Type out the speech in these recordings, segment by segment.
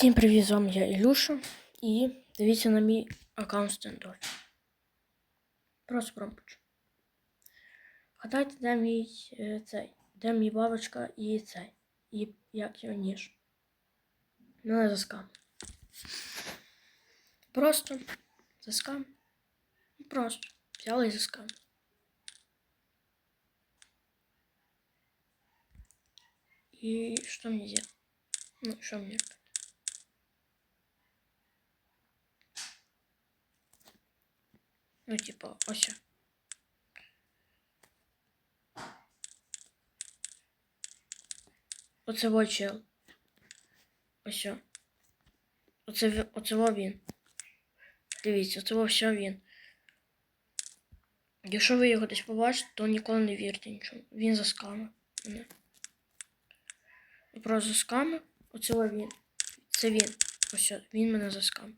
Всім привіт, з вами я Ілюша. І дивіться на мій аккаунт стендофі. Просто промпочу. Гадайте, де мій е, цей, де мій бабочка і цей. І як його ніж. Мене заскам. Просто заскам. Просто взяли і заскам. И что мне делать? Ну, что мне делать? Ну, типа, ось. Оце во чел. Ось. Оце, оце во він. Дивіться, оце во все він. Якщо ви його десь побачите, то ніколи не вірте нічому. Він заскамив мене. Просто заскамив. Оце він. Це він. Ось він мене заскамив.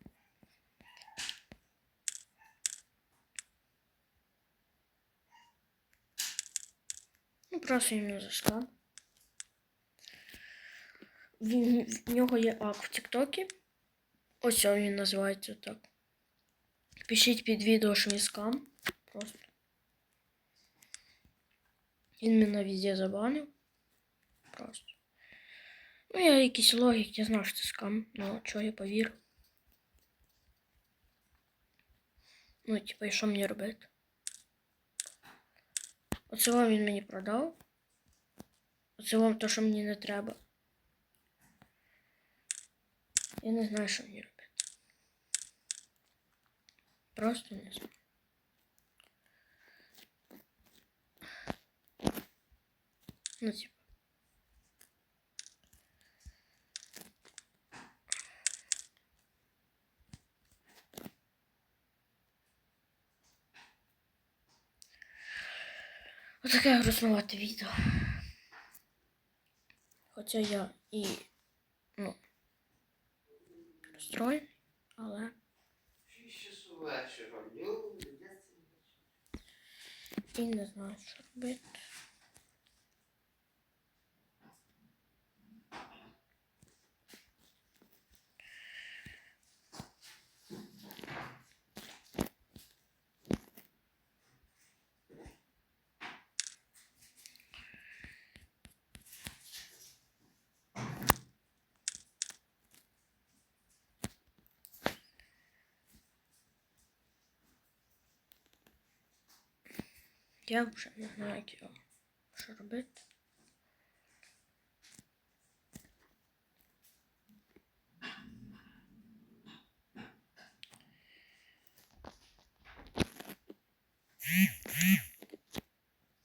Просто він мене заскамив. Він, в нього є ак в Тіктокі. Ось він називається так. Пишіть під відео, що скам. Просто. Він мене везде забанив. Просто. Ну, я якийсь логік, я знав, що це скам, ну чого я повірив. Ну, типа, і що мені робити? Оце вам він мені продав. Оце вам то, що мені не треба. Я не знаю, що мені робити. Просто не знаю. Ну, типа. Отаке грустновате відео. Хоча я і, ну, розстроєний, але і не знаю, що робити. Я вже не знаю, що робити.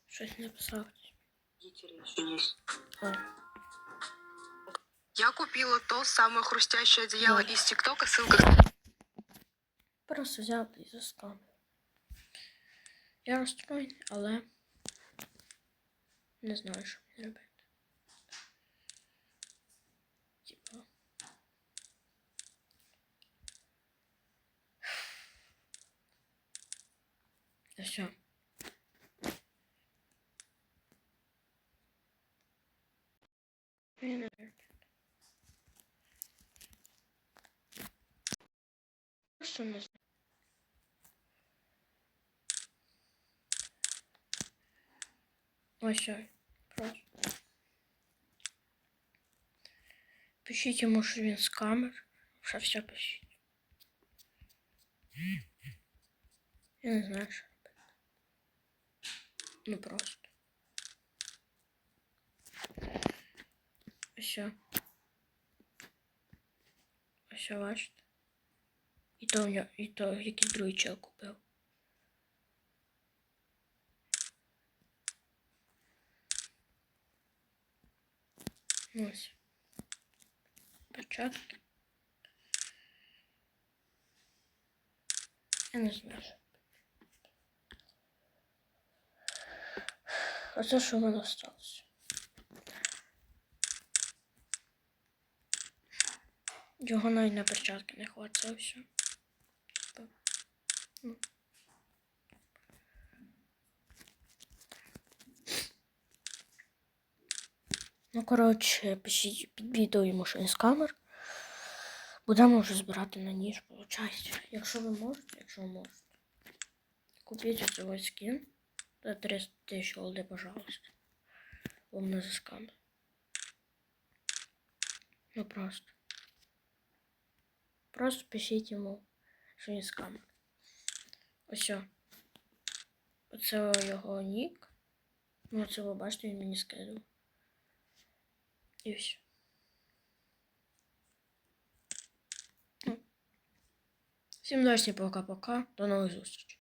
Щось написав. Я купила то самое хрустящее одеяло Да. из ТикТока, ссылка просто і заскам. Я розстроєний, але не знаю, що мені робити. Типа. Все. Просто не знаю. Ось ой, просто. Пишіть йому, що він з камер. Що все пишіть. Я не знаю, що робити. Ну просто. Ось. Ось бачите. І то в нього, і то якийсь другий чел купив. Ось. Перчатки. Я не знаю. Оце що в мене осталось. Його навіть на перчатки не хватить, все. Ну. Ну, коротше, пишіть під відео що він з камер. Будемо вже збирати на ніж, виходить. Якщо ви можете, якщо можете. Купіть ось скін за 300 тисяч голди, пожалуйста. Вам не заскам. Ну просто. Просто пишіть йому, що він скам. Ось. Оце його нік. Ну, це ви бачите, він мені скидав. І все. Всем досі пока-пока. До нових зустрічей.